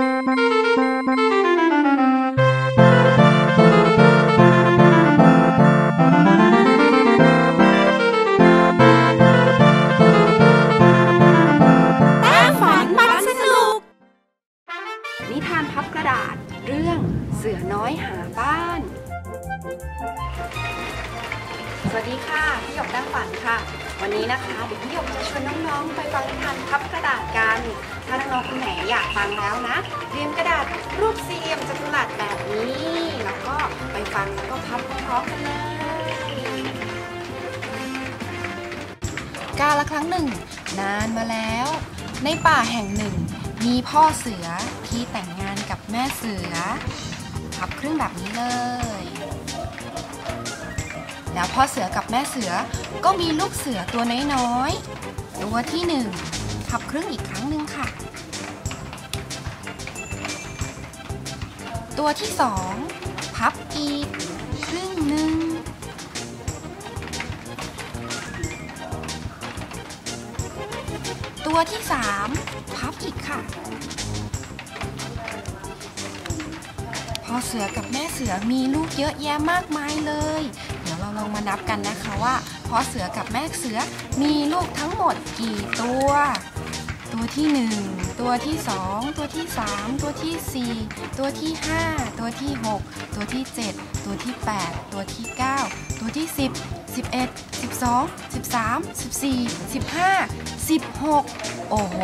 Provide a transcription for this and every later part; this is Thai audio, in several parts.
นิทานพับกระดาษเรื่องเสือน้อยหาบ้าน สวัสดีค่ะ พี่หยกตั้งฝันค่ะ วันนี้นะคะเดี๋ยวพี่หยกจะชวนน้องๆไปฟังนิทาน คนไหนอยากฟังแล้วนะเตรียมกระดาษรูปสี่เหลี่ยมจัตุรัสแบบนี้ แล้วก็ไปฟังแล้วก็พับพร้อมๆกันเลยกาละครั้งหนึ่ง นานมาแล้ว ในป่าแห่งหนึ่ง มีพ่อเสือที่แต่งงานกับแม่เสือพับครึ่งแบบนี้เลย แล้วพ่อเสือกับแม่เสือก็มีลูกเสือตัวน้อยๆตัวที่หนึ่งพับครึ่งอีกครั้งหนึ่งค่ะ ตัวที่สองพับอีกครึ่งหนึ่ง ตัวที่สามพับอีกค่ะ พอเสือกับแม่เสือมีลูกเยอะแยะมากมายเลย เดี๋ยวเราลองมานับกันนะคะว่าพอเสือกับแม่เสือมีลูกทั้งหมดกี่ตัว ตัวที่หนึ่งตัวที่สองตัวที่สามตัวที่สี่ตัวที่ห้าตัวที่หกตัวที่เจ็ดตัวที่แปดตัวที่เก้าตัวที่สิบสิบเอ็ดสิบสองสิบสามสิบสี่สิบห้าสิบหกโอ้โห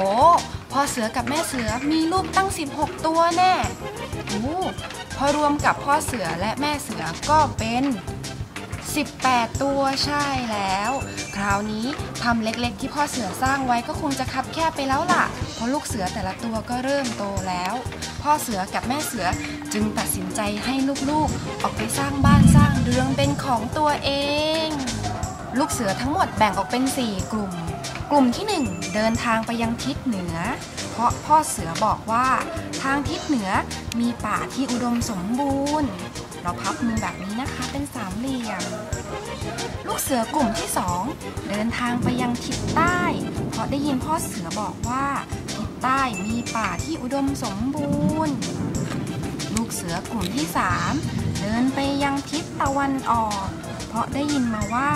พ่อเสือกับแม่เสือมีลูกตั้ง 16 ตัวแน่โอ้พอรวมกับพ่อเสือและแม่เสือก็เป็น 18 ตัวใช่แล้ว คราวนี้ทำเล็กๆ ที่พ่อเสือสร้างไว้ก็คงจะคับแคบไปแล้วล่ะ เพราะลูกเสือแต่ละตัวก็เริ่มโตแล้ว พ่อเสือกับแม่เสือจึงตัดสินใจให้ลูกๆ ออกไปสร้างบ้านสร้างเรือนเป็นของตัวเอง ลูกเสือทั้งหมดแบ่งออกเป็น 4 กลุ่ม กลุ่มที่ 1 เดินทางไปยังทิศเหนือ เพราะพ่อเสือบอกว่า ทางทิศเหนือมีป่าที่อุดมสมบูรณ์ เราพับมือแบบนี้นะคะเป็นสามเหลี่ยม ลูกเสือกลุ่มที่สองเดินทางไปยังทิศใต้ เพราะได้ยินพ่อเสือบอกว่า ทิศใต้มีป่าที่อุดมสมบูรณ์ ลูกเสือกลุ่มที่สามเดินไปยังทิศตะวันออก เพราะได้ยินมาว่า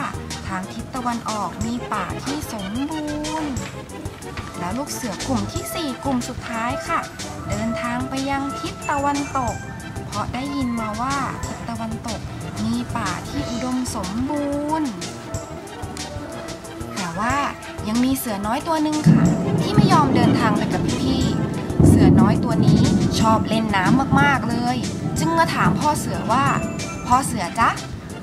ทางทิศตะวันออกมีป่าที่สมบูรณ์แล้วลูกเสือกลุ่มที่สี่กลุ่มสุดท้ายค่ะ เดินทางไปยังทิศตะวันตก เพราะได้ยินมาว่าทิศตะวันตกมีป่าที่อุดมสมบูรณ์ แต่ว่ายังมีเสือน้อยตัวหนึ่งค่ะ ที่ไม่ยอมเดินทางไปกับพี่ๆเสือน้อยตัวนี้ชอบเล่นน้ำมากๆเลย จึงมาถามพ่อเสือว่า พ่อเสือจ๊ะ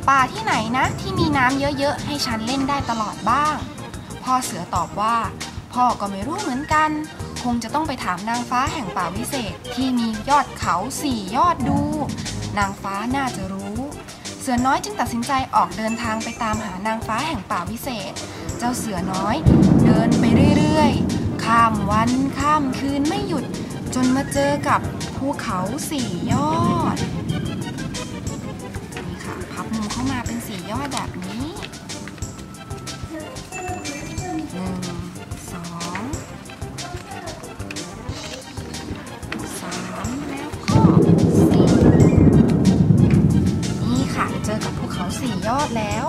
ป่าที่ไหนนะที่มีน้ำเยอะๆ ให้ฉันเล่นได้ตลอดบ้าง พ่อเสือตอบว่า พ่อก็ไม่รู้เหมือนกัน งจะต้องไปถามนางฟ้าแห่งป่าวิเศษที่มียอดเขาสี่ยอดดู นางฟ้าน่าจะรู้ เสือน้อยจึงตัดสินใจออกเดินทางไปตามหานางฟ้าแห่งป่าวิเศษ เจ้าเสือน้อย เดินไปเรื่อยๆ ข้ามวันข้ามคืนไม่หยุด จนมาเจอกับภูเขาสี่ยอด นี่ค่ะ พับมุมเข้ามาเป็นสี่ยอดแบบนี้ ยอดแล้ว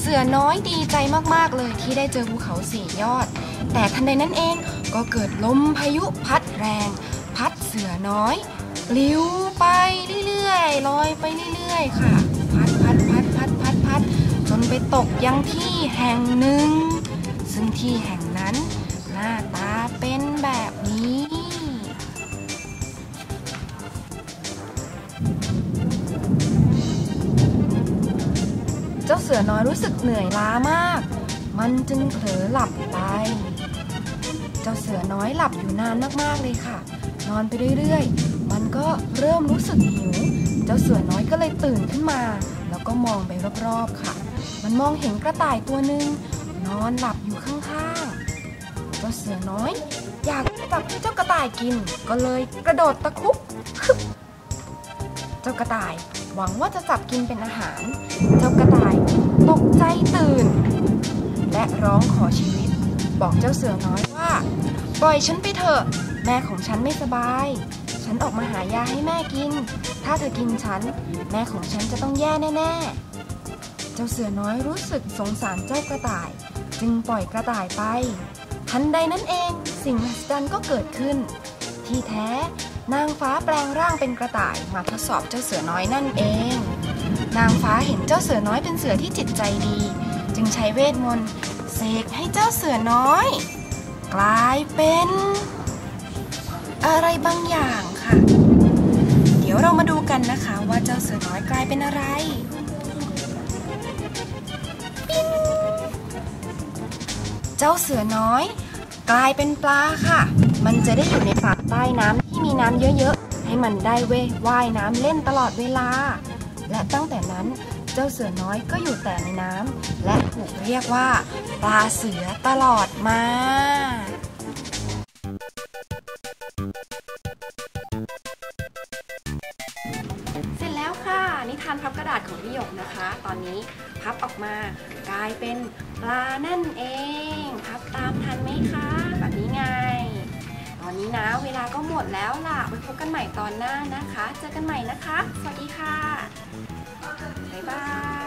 เสือน้อยดีใจมากๆเลยที่ได้เจอภูเขาสี่ยอด แต่ทันใดนั้นเองก็เกิดลมพายุพัดแรง พัดเสือน้อยปลิวไปเรื่อยๆลอยไปเรื่อยๆ ค่ะ พัดพัดพัดพัดพัดพัดจนไปตกยังที่แห่งหนึ่ง ซึ่งที่แห่งนั้นหน้าตาเป็นแบบนี้ จ้าเสือน้อยรู้สึกเหนื่อยล้ามาก มันจึงเผลอหลับไป เจ้าเสือน้อยหลับอยู่นานมากๆเลยค่ะ นอนไปเรื่อยๆ มันก็เริ่มรู้สึกหิว เจ้าเสือน้อยก็เลยตื่นขึ้นมา แล้วก็มองไปรอบๆค่ะ มันมองเห็นกระต่ายตัวหนึ่งนอนหลับอยู่ข้างๆ เจ้าเสือน้อย อยากจับเจ้ากระต่ายกิน ก็เลยกระโดดตะคุบเจ้ากระต่าย หวังว่าจะจับกินเป็นอาหาร เจ้ากระต่ายตกใจตื่น และร้องขอชีวิต บอกเจ้าเสือน้อยว่า ปล่อยฉันไปเถอะ แม่ของฉันไม่สบาย ฉันออกมาหายาให้แม่กิน ถ้าเธอกินฉัน แม่ของฉันจะต้องแย่แน่ๆ เจ้าเสือน้อยรู้สึกสงสารเจ้ากระต่าย จึงปล่อยกระต่ายไป ทันใดนั้นเองสิ่งมหัศจรรย์ก็เกิดขึ้น ที่แท้ นางฟ้าแปลงร่างเป็นกระต่ายมาทดสอบเจ้าเสือน้อยนั่นเอง นางฟ้าเห็นเจ้าเสือน้อยเป็นเสือที่จิตใจดี จึงใช้เวทมนต์เสกให้เจ้าเสือน้อย กลายเป็น อะไรบางอย่างค่ะ เดี๋ยวเรามาดูกันนะคะว่าเจ้าเสือน้อยกลายเป็นอะไรเจ้าเสือน้อย กลายเป็นปลาค่ะ มันจะได้อยู่ในปากใต้น้ำที่มีน้ำเยอะๆ ให้มันได้เวยว่ายน้ำเล่นตลอดเวลา และตั้งแต่นั้นเจ้าเสือน้อยก็อยู่แต่ในน้ำและถูกเรียกว่า ปลาเสือตลอดมาเสร็จแล้วค่ะนิทานพับกระดาษของพี่หยกนะคะ ตอนนี้พับออกมากลายเป็นปลานั่นเอง พับตามทันไหมคะ แบบนี้ไง ตอนนี้นะ เวลาก็หมดแล้วล่ะไว้พบกันใหม่ตอนหน้านะคะ เจอกันใหม่นะคะ สวัสดีค่ะ บ๊ายบาย